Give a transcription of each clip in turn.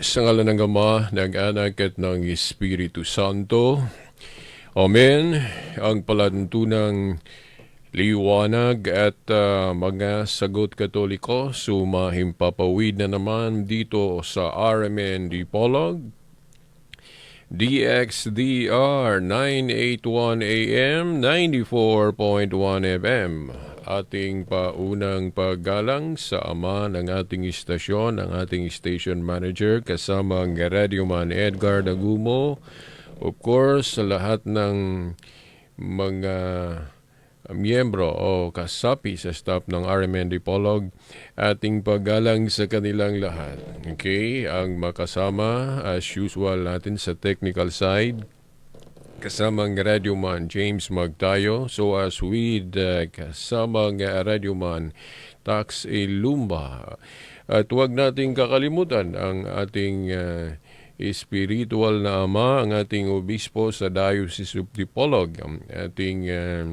Sa ngalan ng Ama, ng Anak at ng Espiritu Santo. Amen. Ang palantunang liwanag at ah, mga sagot katoliko sumahimpapawid na naman dito sa RMN Dipolog. DXDR 981 AM 94.1 FM ating paunang paggalang sa ama ng ating istasyon, ang ating station manager kasama ang radioman Edgar Dagumo. Of course, sa lahat ng mga miyembro o kasapi sa staff ng RMN Dipolog, ating paggalang sa kanilang lahat. Okay, ang makasama as usual natin sa technical side, kasamang radyoman James Magtayo so as with uh, kasamang uh, radyoman Tax Ilumba. At huwag nating kakalimutan ang ating uh, spiritual na ama, ang ating obispo sa Diocese of Dipolog, ang ating uh,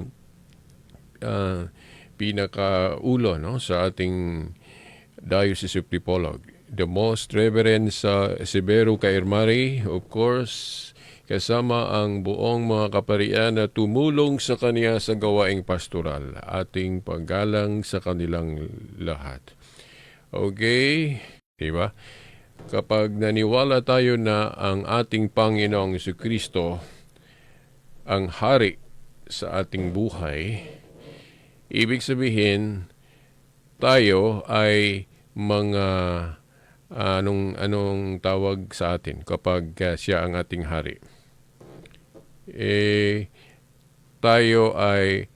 uh, pinakaulo no, sa ating Diocese of Dipolog. The Most Reverend sa Severo Cairmari, of course, kasama ang buong mga kaparian na tumulong sa kaniya sa gawaing pastoral. Ating paggalang sa kanilang lahat. Okay? Diba? Kapag naniwala tayo na ang ating Panginoong Kristo ang hari sa ating buhay, ibig sabihin tayo ay mga anong anong tawag sa atin kapag uh, siya ang ating hari eh, tayo ay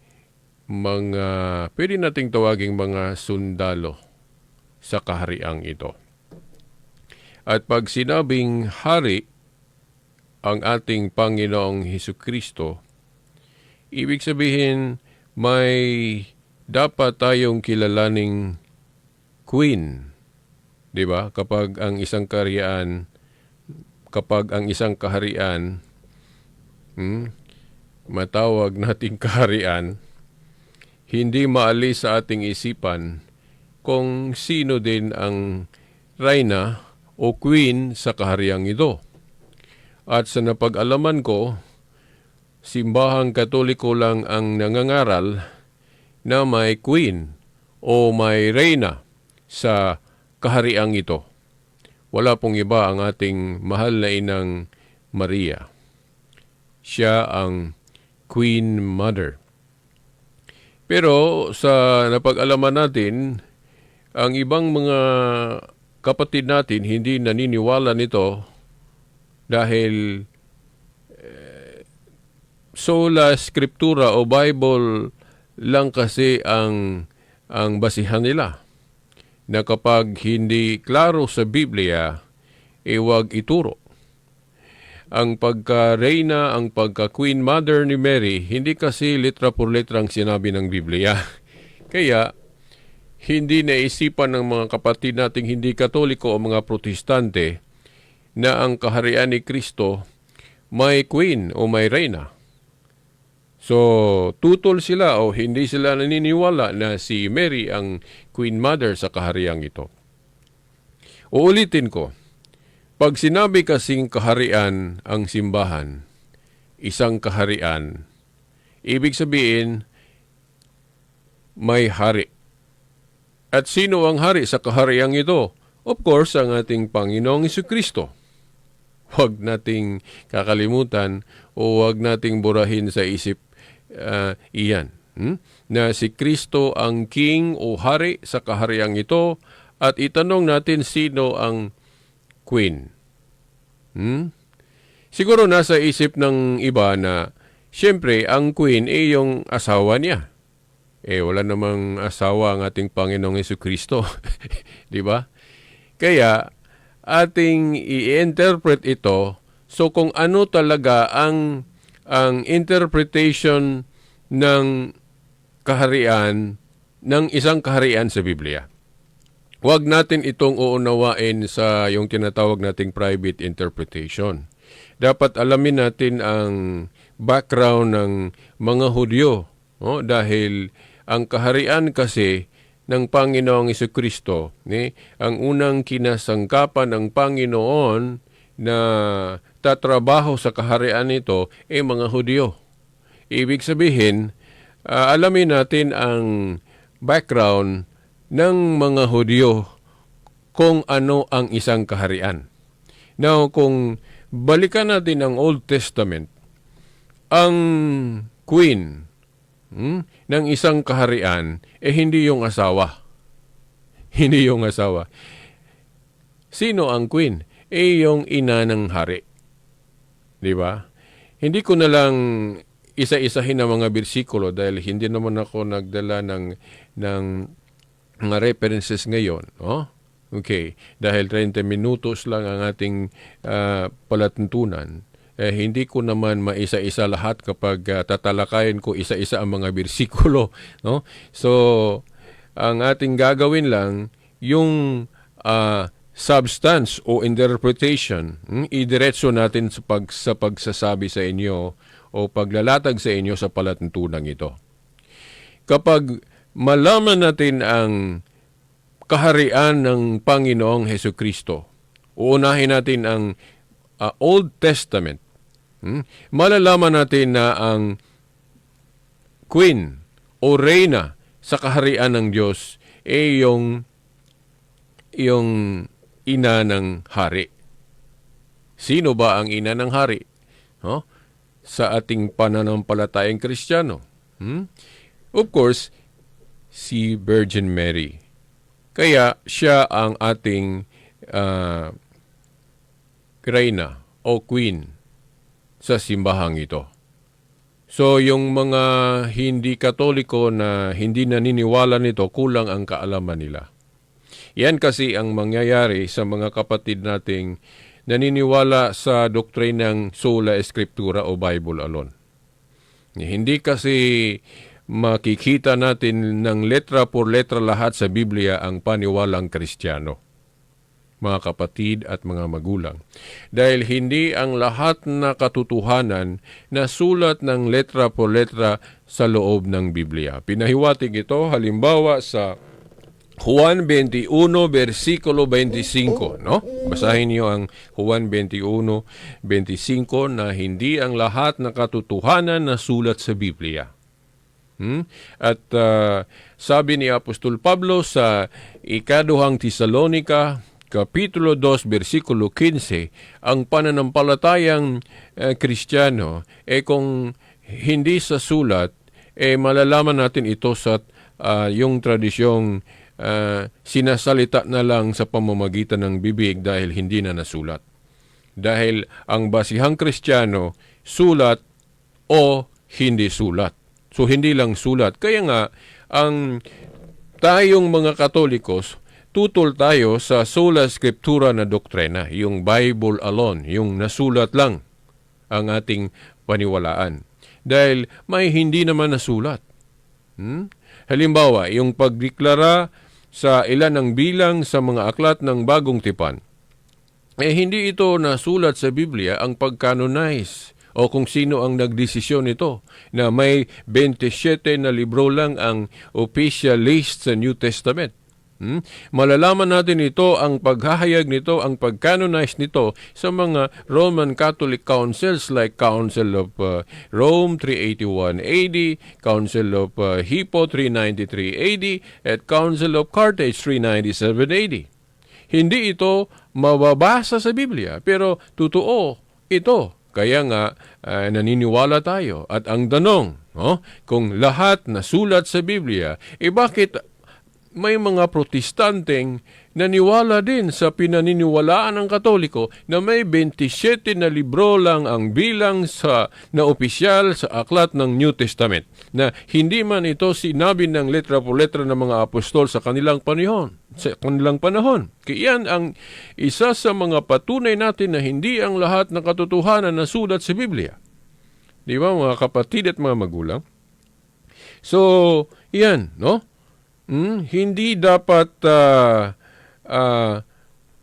mga, pwede nating tawaging mga sundalo sa kahariang ito. At pag sinabing hari ang ating Panginoong Heso Kristo, ibig sabihin may dapat tayong kilalaning queen. 'Di ba? Kapag ang isang kaharian kapag ang isang kaharian hmm, matawag nating kaharian, hindi maalis sa ating isipan kung sino din ang reyna o queen sa kahariang ito. At sa napag-alaman ko, simbahang katoliko lang ang nangangaral na may queen o may reyna sa kahariang ito. Wala pong iba ang ating mahal na inang Maria. Siya ang Queen Mother. Pero sa napag-alaman natin, ang ibang mga kapatid natin hindi naniniwala nito dahil eh, sola scriptura o Bible lang kasi ang ang basihan nila na kapag hindi klaro sa Biblia, eh wag ituro ang pagka-reyna, ang pagka-queen mother ni Mary, hindi kasi litra por litra ang sinabi ng Biblia. Kaya, hindi naisipan ng mga kapatid nating hindi katoliko o mga protestante na ang kaharian ni Kristo may queen o may reyna. So, tutol sila o hindi sila naniniwala na si Mary ang queen mother sa kahariang ito. Uulitin ko, pag sinabi kasing kaharian ang simbahan, isang kaharian, ibig sabihin may hari. At sino ang hari sa kahariang ito? Of course, ang ating Panginoong Kristo. Huwag nating kakalimutan o huwag nating burahin sa isip uh, iyan. Hmm? Na si Kristo ang king o hari sa kahariang ito at itanong natin sino ang queen. Hmm? Siguro nasa isip ng iba na siyempre ang queen ay yung asawa niya. Eh wala namang asawa ang ating Panginoong Yesu Kristo. Di ba? Kaya ating i-interpret ito so kung ano talaga ang ang interpretation ng kaharian ng isang kaharian sa Biblia. Huwag natin itong uunawain sa yung tinatawag nating private interpretation. Dapat alamin natin ang background ng mga Hudyo. No? Dahil ang kaharian kasi ng Panginoong Kristo, ni ang unang kinasangkapan ng Panginoon na tatrabaho sa kaharian nito ay mga Hudyo. Ibig sabihin, ah, alamin natin ang background ng mga Hudyo kung ano ang isang kaharian. Now, kung balikan natin ang Old Testament, ang queen hmm, ng isang kaharian eh hindi yung asawa. Hindi yung asawa. Sino ang queen? Eh yung ina ng hari. Di ba? Hindi ko na lang isa-isahin ang mga bersikulo dahil hindi naman ako nagdala ng ng mga references ngayon, no? Okay, dahil 30 minutos lang ang ating ah, palatuntunan, eh, hindi ko naman maisa-isa lahat kapag ah, tatalakayin ko isa-isa ang mga bersikulo, no? So, ang ating gagawin lang yung ah, substance o interpretation, hmm, idiretso natin sa, pag, sa pagsasabi sa inyo o paglalatag sa inyo sa palatuntunan ito. Kapag malaman natin ang kaharian ng Panginoong Heso Kristo, uunahin natin ang ah, Old Testament. Hmm? Malalaman natin na ang queen o reyna sa kaharian ng Diyos ay yung yung ina ng hari. Sino ba ang ina ng hari? No? Sa ating pananampalatayang Kristiyano. Hmm? Of course, si Virgin Mary. Kaya siya ang ating ah, reyna o queen sa simbahang ito. So yung mga hindi katoliko na hindi naniniwala nito, kulang ang kaalaman nila. Yan kasi ang mangyayari sa mga kapatid nating naniniwala sa doktrinang sola escriptura o Bible alone. Hindi kasi makikita natin ng letra por letra lahat sa Biblia ang paniwalang Kristiyano mga kapatid at mga magulang. Dahil hindi ang lahat na katotohanan na sulat ng letra por letra sa loob ng Biblia. Pinahiwatig ito halimbawa sa Juan 21 versikulo 25, no? Basahin niyo ang Juan 21 25 na hindi ang lahat na katotohanan na sulat sa Biblia. Hmm? At ah, sabi ni Apostol Pablo sa ikaduhang Tesalonika, Kapitulo 2, versikulo 15, ang pananampalatayang eh, Kristiyano, eh kung hindi sa sulat, eh malalaman natin ito sa ah, yung tradisyong ah, sinasalita na lang sa pamamagitan ng bibig dahil hindi na nasulat. Dahil ang basihang Kristiyano, sulat o hindi sulat. So hindi lang sulat. Kaya nga, ang tayong mga Katolikos, tutol tayo sa sola scriptura na doktrina, yung Bible alone, yung nasulat lang ang ating paniwalaan. Dahil may hindi naman nasulat. Hmm? Halimbawa, yung pagdeklara sa ilan ng bilang sa mga aklat ng bagong tipan, eh hindi ito nasulat sa Biblia ang pag-canonize o kung sino ang nagdesisyon nito na may 27 na libro lang ang official list sa New Testament. Hmm? Malalaman natin ito, ang paghahayag nito, ang pag-canonize nito sa mga Roman Catholic councils like Council of uh, Rome 381 AD, Council of uh, Hippo 393 AD, at Council of Carthage 397 AD. Hindi ito mababasa sa Biblia, pero totoo ito. Kaya nga uh, naniniwala tayo. At ang tanong, no, kung lahat na sulat sa Biblia, eh bakit may mga protestanteng naniwala din sa pinaniniwalaan ng Katoliko na may 27 na libro lang ang bilang sa na opisyal sa aklat ng New Testament na hindi man ito sinabi ng letra por letra ng mga apostol sa kanilang panahon sa kanilang panahon. Kaya yan ang isa sa mga patunay natin na hindi ang lahat ng katotohanan na sulat sa Biblia. Di ba mga kapatid at mga magulang? So, yan, no? Hmm, hindi dapat ah, ah,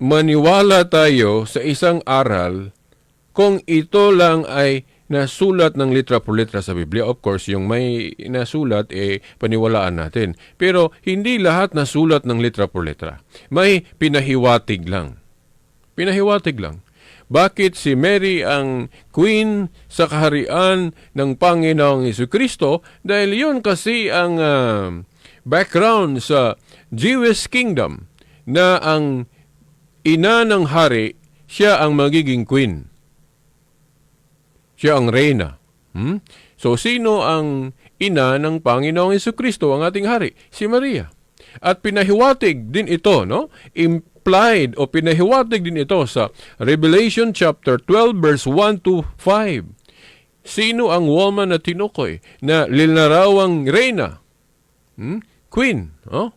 maniwala tayo sa isang aral kung ito lang ay nasulat ng litra por litra sa Biblia. Of course, yung may nasulat, eh, paniwalaan natin. Pero hindi lahat nasulat ng litra por litra. May pinahiwatig lang. Pinahiwatig lang. Bakit si Mary ang queen sa kaharian ng Panginoong Yesu Kristo? Dahil yun kasi ang ah, background sa Jewish kingdom na ang ina ng hari, siya ang magiging queen. Siya ang reyna. Hmm? So, sino ang ina ng Panginoong Kristo, ang ating hari? Si Maria. At pinahiwatig din ito, no? Implied o pinahiwatig din ito sa Revelation chapter 12 verse 1 to 5. Sino ang woman na tinukoy na linarawang reyna? Hmm? Queen, oh?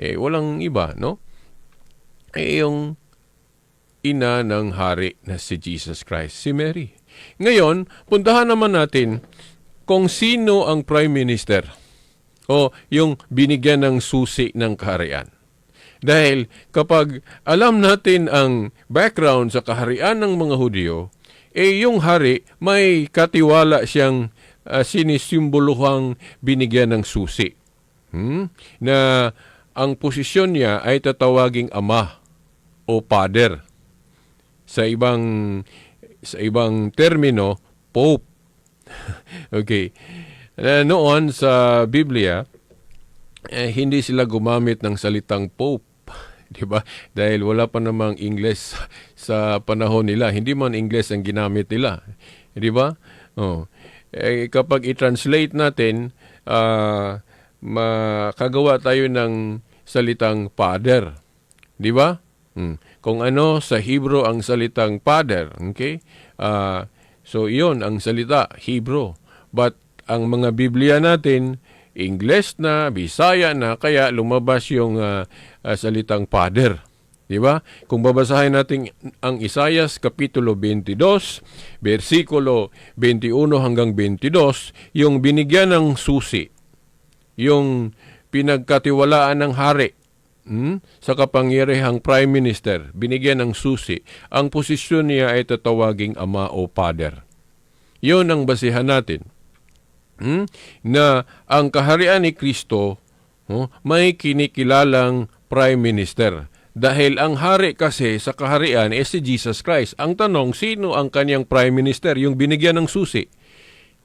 Eh, walang iba, no? Eh, yung ina ng hari na si Jesus Christ, si Mary. Ngayon, puntahan naman natin kung sino ang Prime Minister o yung binigyan ng susi ng kaharian. Dahil kapag alam natin ang background sa kaharian ng mga Hudyo, eh yung hari may katiwala siyang uh, sinisimboluhang binigyan ng susi. Hmm? Na ang posisyon niya ay tatawaging ama o father. Sa ibang sa ibang termino, pope. okay. Uh, noon sa Biblia, eh, hindi sila gumamit ng salitang pope. 'Di ba? Dahil wala pa namang Ingles sa panahon nila. Hindi man Ingles ang ginamit nila. 'Di ba? Oh. Eh, kapag i-translate natin, uh, makagawa tayo ng salitang father. 'Di ba? Hmm. Kung ano sa Hebrew ang salitang father, okay? Uh, so iyon ang salita Hebrew. But ang mga Biblia natin English na, Bisaya na, kaya lumabas yung uh, uh, salitang father. Di ba? Kung babasahin natin ang Isayas Kapitulo 22, versikulo 21 hanggang 22, yung binigyan ng susi, yung pinagkatiwalaan ng hari, hmm? sa kapangyarihang prime minister, binigyan ng susi, ang posisyon niya ay tatawaging ama o father. Yun ang basihan natin. Hmm? Na ang kaharian ni Kristo oh, may kinikilalang prime minister. Dahil ang hari kasi sa kaharian ay si Jesus Christ. Ang tanong, sino ang kanyang prime minister, yung binigyan ng susi?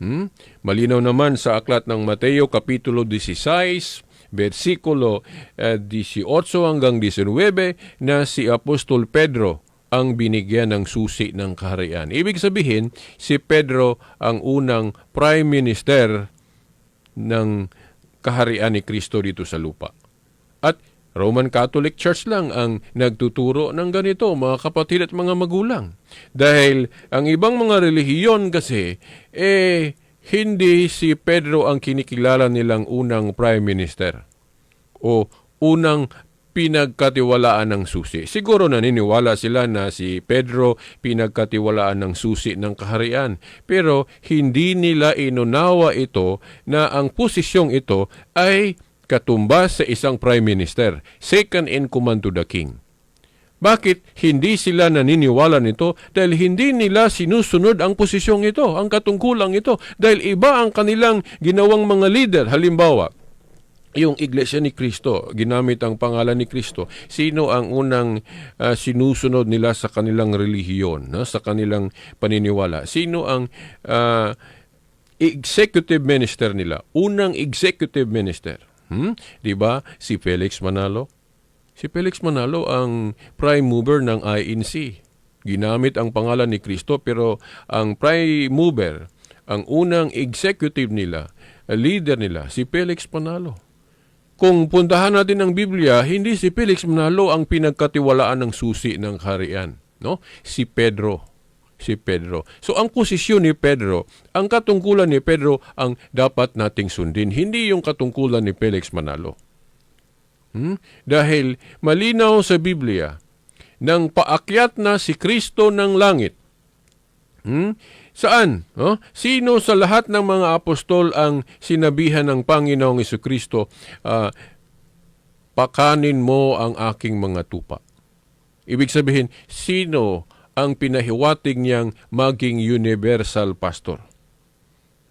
Hmm? Malinaw naman sa aklat ng Mateo Kapitulo 16, versikulo eh, 18 hanggang 19 na si Apostol Pedro ang binigyan ng susi ng kaharian. Ibig sabihin, si Pedro ang unang prime minister ng kaharian ni Kristo dito sa lupa. At Roman Catholic Church lang ang nagtuturo ng ganito, mga kapatid at mga magulang. Dahil ang ibang mga relihiyon kasi, eh, hindi si Pedro ang kinikilala nilang unang prime minister o unang pinagkatiwalaan ng susi. Siguro naniniwala sila na si Pedro pinagkatiwalaan ng susi ng kaharian. Pero hindi nila inunawa ito na ang posisyong ito ay katumbas sa isang prime minister, second in command to the king. Bakit hindi sila naniniwala nito? Dahil hindi nila sinusunod ang posisyong ito, ang katungkulang ito. Dahil iba ang kanilang ginawang mga leader. Halimbawa, yung Iglesia ni Kristo, ginamit ang pangalan ni Kristo, sino ang unang uh, sinusunod nila sa kanilang relihiyon, no? sa kanilang paniniwala? Sino ang uh, executive minister nila? Unang executive minister. Hmm? 'Di ba? Si Felix Manalo. Si Felix Manalo ang prime mover ng INC. Ginamit ang pangalan ni Kristo pero ang prime mover, ang unang executive nila, leader nila, si Felix Manalo. Kung puntahan natin ang Biblia, hindi si Felix Manalo ang pinagkatiwalaan ng susi ng harian, no? Si Pedro. Si Pedro. So ang posisyon ni Pedro, ang katungkulan ni Pedro ang dapat nating sundin, hindi yung katungkulan ni Felix Manalo. Hmm? Dahil malinaw sa Biblia, nang paakyat na si Kristo ng langit, hmm? Saan? Oh? Sino sa lahat ng mga apostol ang sinabihan ng Panginoong Kristo, uh, pakanin mo ang aking mga tupa? Ibig sabihin, sino ang pinahiwatig niyang maging universal pastor.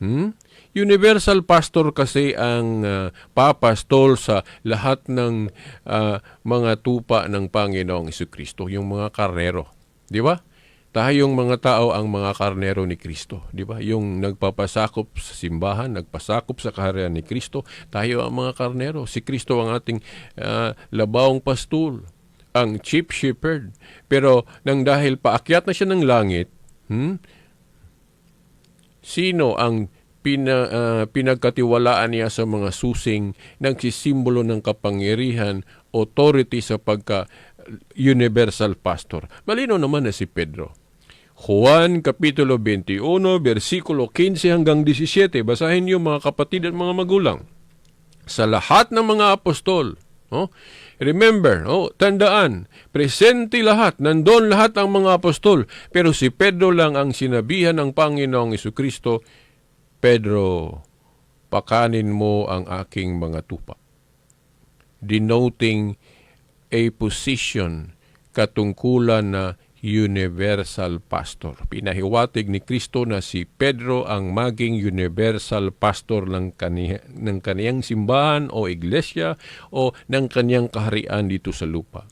Hmm? Universal pastor kasi ang uh, papastol sa lahat ng uh, mga tupa ng Panginoong Kristo, yung mga karnero. Di ba? Tayong mga tao ang mga karnero ni Kristo, di ba? Yung nagpapasakop sa simbahan, nagpasakop sa kaharian ni Kristo, tayo ang mga karnero. Si Kristo ang ating uh, labawang pastol, ang chief shepherd. Pero nang dahil paakyat na siya ng langit, hmm, sino ang pina, uh, pinagkatiwalaan niya sa mga susing nagsisimbolo ng kapangyarihan, authority sa pagka universal pastor. Malino naman na si Pedro. Juan Kapitulo 21, versikulo 15 hanggang 17. Basahin niyo mga kapatid at mga magulang. Sa lahat ng mga apostol, oh, remember, oh, tandaan, presente lahat, nandun lahat ang mga apostol, pero si Pedro lang ang sinabihan ng Panginoong Kristo, Pedro, pakanin mo ang aking mga tupa. Denoting a position katungkulan na universal pastor. Pinahiwatig ni Kristo na si Pedro ang maging universal pastor ng, kaniya, ng kaniyang simbahan o iglesia o ng kaniyang kaharian dito sa lupa.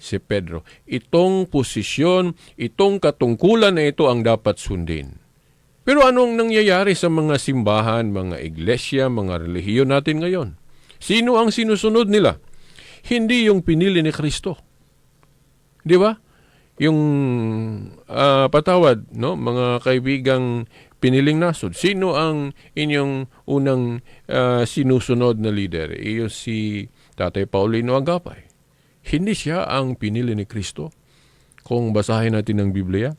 Si Pedro, itong posisyon, itong katungkulan na ito ang dapat sundin. Pero anong nangyayari sa mga simbahan, mga iglesia, mga relihiyon natin ngayon? Sino ang sinusunod nila? Hindi yung pinili ni Kristo. Di ba? Yung uh, patawad, no, mga kaibigang piniling nasod. Sino ang inyong unang uh, sinusunod na leader? Iyo si Tatay Paulino Agapay. Hindi siya ang pinili ni Kristo. Kung basahin natin ang Biblia,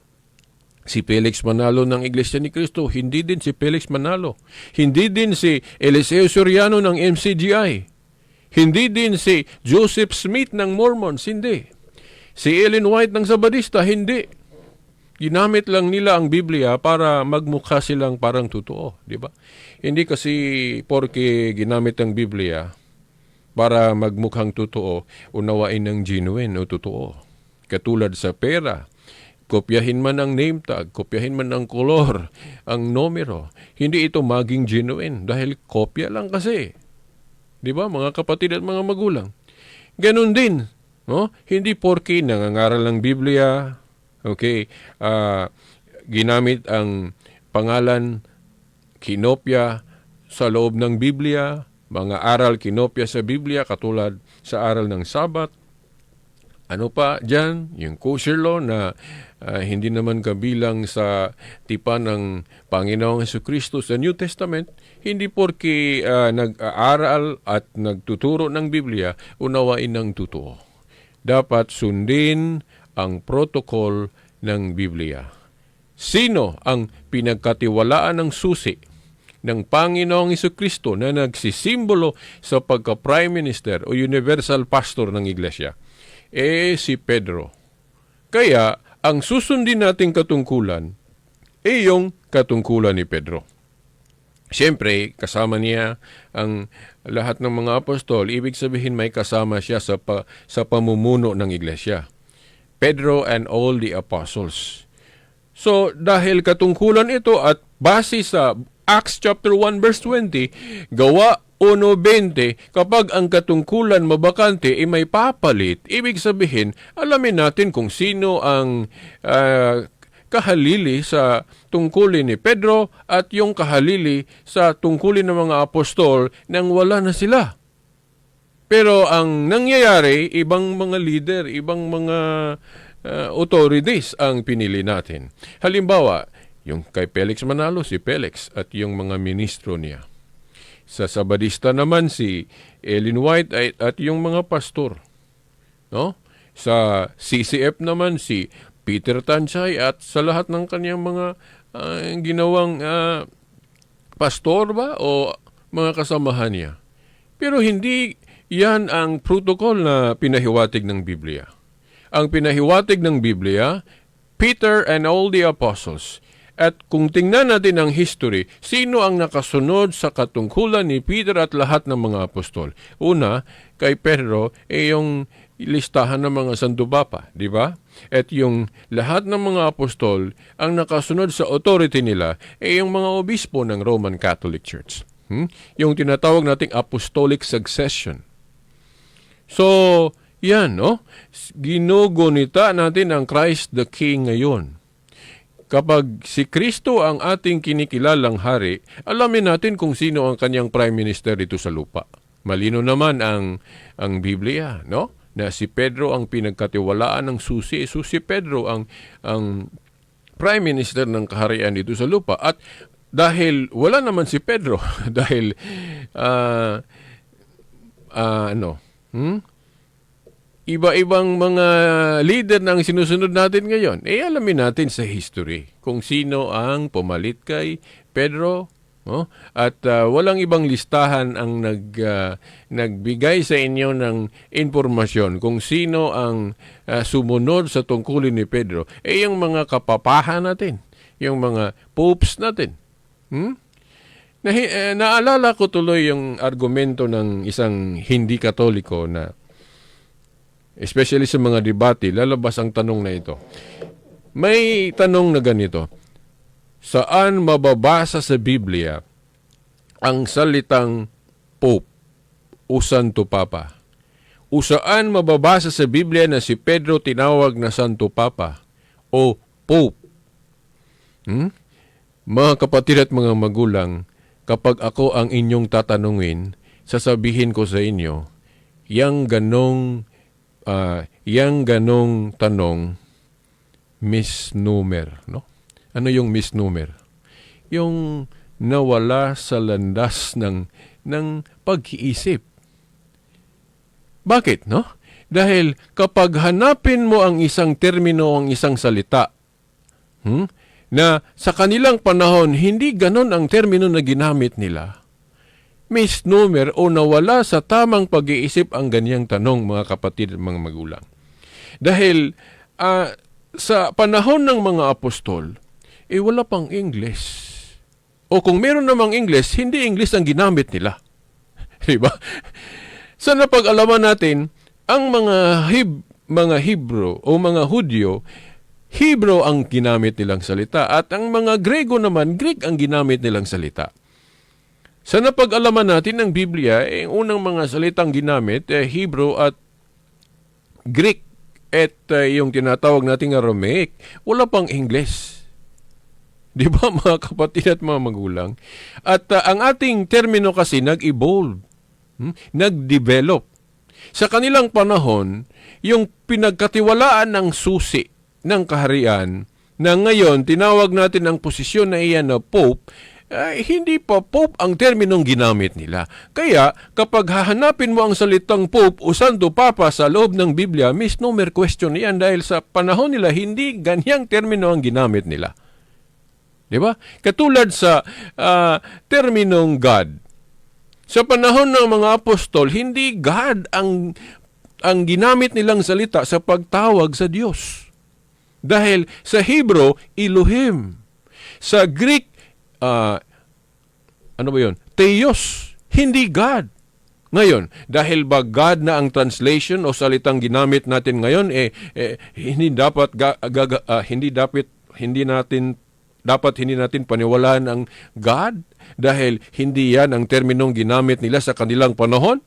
Si Felix Manalo ng Iglesia ni Cristo, hindi din si Felix Manalo. Hindi din si Eliseo Soriano ng MCGI. Hindi din si Joseph Smith ng Mormons, hindi. Si Ellen White ng Sabadista, hindi. Ginamit lang nila ang Biblia para magmukha silang parang totoo, di ba? Hindi kasi porke ginamit ang Biblia para magmukhang totoo, unawain ng genuine o totoo. Katulad sa pera, kopyahin man ang name tag, kopyahin man ang kolor, ang numero, hindi ito maging genuine dahil kopya lang kasi. 'Di ba mga kapatid at mga magulang? Ganun din, no? Hindi porke nangangaral ng Biblia, okay, uh, ginamit ang pangalan kinopya sa loob ng Biblia, mga aral kinopya sa Biblia katulad sa aral ng Sabat, ano pa dyan? Yung kosher law na uh, hindi naman kabilang sa tipan ng Panginoong Heso Kristo sa New Testament, hindi porke uh, nag-aaral at nagtuturo ng Biblia, unawain ng totoo. Dapat sundin ang protocol ng Biblia. Sino ang pinagkatiwalaan ng susi ng Panginoong Iso Kristo na nagsisimbolo sa pagka-prime minister o universal pastor ng iglesia? eh si Pedro. Kaya, ang susundin nating katungkulan ay yung katungkulan ni Pedro. Siyempre, kasama niya ang lahat ng mga apostol. Ibig sabihin may kasama siya sa, pa, sa pamumuno ng iglesia. Pedro and all the apostles. So, dahil katungkulan ito at base sa Acts chapter 1 verse 20, gawa 1.20, kapag ang katungkulan mabakante ay may papalit, ibig sabihin, alamin natin kung sino ang uh, kahalili sa tungkulin ni Pedro at yung kahalili sa tungkulin ng mga apostol nang wala na sila. Pero ang nangyayari, ibang mga leader, ibang mga uh, authorities ang pinili natin. Halimbawa, yung kay Felix Manalo, si Felix at yung mga ministro niya. Sa Sabadista naman si Ellen White at yung mga pastor. No? Sa CCF naman si Peter Tanchay at sa lahat ng kanyang mga uh, ginawang uh, pastor ba o mga kasamahan niya. Pero hindi yan ang protocol na pinahiwatig ng Biblia. Ang pinahiwatig ng Biblia, Peter and all the apostles, at kung tingnan natin ang history, sino ang nakasunod sa katungkulan ni Peter at lahat ng mga apostol? Una, kay Pedro, eh yung listahan ng mga sandubapa, di ba? At yung lahat ng mga apostol, ang nakasunod sa authority nila ay yung mga obispo ng Roman Catholic Church. Hmm? Yung tinatawag nating apostolic succession. So, yan, no? Ginugunita natin ang Christ the King ngayon. Kapag si Kristo ang ating kinikilalang hari, alamin natin kung sino ang kanyang prime minister dito sa lupa. Malino naman ang ang Biblia, no? Na si Pedro ang pinagkatiwalaan ng susi, susi Pedro ang ang prime minister ng kaharian dito sa lupa at dahil wala naman si Pedro dahil ah ah, ano, hmm? Iba-ibang mga leader ng sinusunod natin ngayon, eh alamin natin sa history kung sino ang pumalit kay Pedro. No? At ah, walang ibang listahan ang nag, ah, nagbigay sa inyo ng impormasyon kung sino ang ah, sumunod sa tungkulin ni Pedro. Eh yung mga kapapahan natin, yung mga popes natin. Hmm? Nahi, eh, naalala ko tuloy yung argumento ng isang hindi katoliko na especially sa mga debate, lalabas ang tanong na ito. May tanong na ganito, saan mababasa sa Biblia ang salitang Pope o Santo Papa? O saan mababasa sa Biblia na si Pedro tinawag na Santo Papa o Pope? Hmm? Mga kapatid at mga magulang, kapag ako ang inyong tatanungin, sasabihin ko sa inyo, yang ganong ah, yang ganong tanong misnomer, no? Ano yung misnomer? Yung nawala sa landas ng ng pag-iisip. Bakit, no? Dahil kapag hanapin mo ang isang termino o ang isang salita, hmm, na sa kanilang panahon hindi ganon ang termino na ginamit nila, misnomer o nawala sa tamang pag-iisip ang ganyang tanong mga kapatid at mga magulang. Dahil ah, sa panahon ng mga apostol, eh wala pang English. O kung meron namang English, hindi English ang ginamit nila. Di ba? Sa napag-alaman natin, ang mga Heb- mga Hebrew o mga Hudyo, Hebrew ang ginamit nilang salita at ang mga Grego naman, Greek ang ginamit nilang salita. Sa napag-alaman natin ng Biblia, eh, unang mga salitang ginamit, eh, Hebrew at Greek at eh, yung tinatawag nating Aramaic, wala pang English. Di ba mga kapatid at mga magulang? At ah, ang ating termino kasi nag-evolve, hmm? nag-develop. Sa kanilang panahon, yung pinagkatiwalaan ng susi ng kaharian na ngayon tinawag natin ang posisyon na iyan na Pope, ay hindi pa Pope ang terminong ginamit nila. Kaya kapag hahanapin mo ang salitang Pope o Santo Papa sa loob ng Biblia, misnomer question yan dahil sa panahon nila hindi ganyang termino ang ginamit nila. Di ba? Katulad sa ah, terminong God. Sa panahon ng mga apostol, hindi God ang ang ginamit nilang salita sa pagtawag sa Diyos. Dahil sa Hebrew, Elohim. Sa Greek, ah, ano ba yun? Theos. Hindi God. Ngayon, dahil ba God na ang translation o salitang ginamit natin ngayon, eh, eh hindi dapat ga, ga- ah, hindi dapat hindi natin dapat hindi natin paniwalaan ang God dahil hindi yan ang terminong ginamit nila sa kanilang panahon?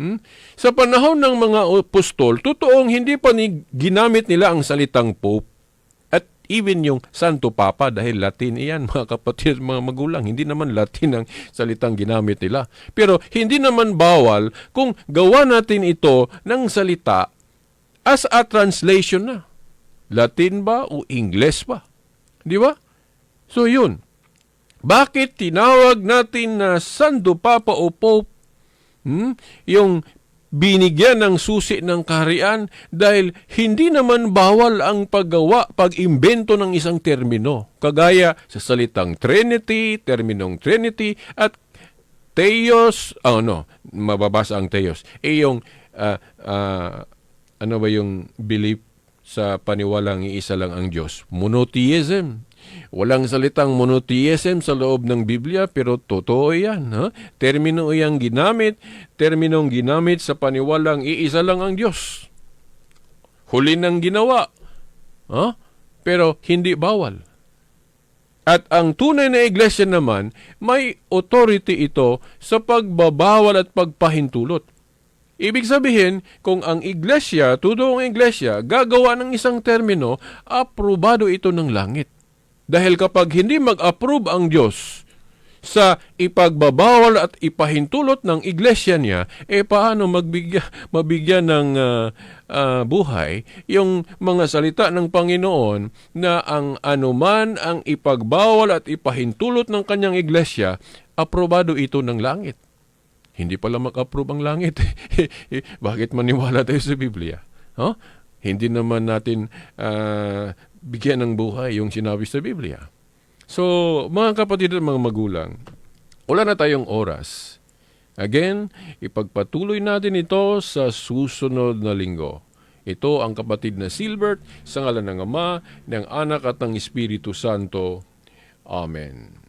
Hmm? Sa panahon ng mga apostol, totoong hindi pa ni ginamit nila ang salitang Pope even yung Santo Papa dahil Latin iyan mga kapatid mga magulang. Hindi naman Latin ang salitang ginamit nila. Pero hindi naman bawal kung gawa natin ito ng salita as a translation na. Latin ba o English ba? Di ba? So yun. Bakit tinawag natin na Santo Papa o Pope Hmm? Yung binigyan ng susi ng kaharian dahil hindi naman bawal ang paggawa, pag-imbento ng isang termino. Kagaya sa salitang Trinity, terminong Trinity, at Theos, oh no, mababasa ang Theos. Eh yung, ah, ah, ano ba yung belief sa paniwalang iisa lang ang Diyos? Monotheism. Walang salitang monotheism sa loob ng Biblia pero totoo yan. Ha? Termino yang ginamit, terminong ginamit sa paniwalang iisa lang ang Diyos. Huli ng ginawa. Ha? Pero hindi bawal. At ang tunay na iglesia naman, may authority ito sa pagbabawal at pagpahintulot. Ibig sabihin, kung ang iglesia, tudoong iglesia, gagawa ng isang termino, aprobado ito ng langit. Dahil kapag hindi mag-approve ang Diyos sa ipagbabawal at ipahintulot ng iglesia niya, eh paano magbigya, mabigyan ng ah, ah, buhay yung mga salita ng Panginoon na ang anuman ang ipagbawal at ipahintulot ng kanyang iglesia, aprobado ito ng langit. Hindi pala mag-approve ang langit. Bakit maniwala tayo sa Biblia? Huh? Hindi naman natin ah, bigyan ng buhay yung sinabi sa Biblia. So, mga kapatid at mga magulang, wala na tayong oras. Again, ipagpatuloy natin ito sa susunod na linggo. Ito ang kapatid na Silbert sa ngalan ng Ama, ng Anak at ng Espiritu Santo. Amen.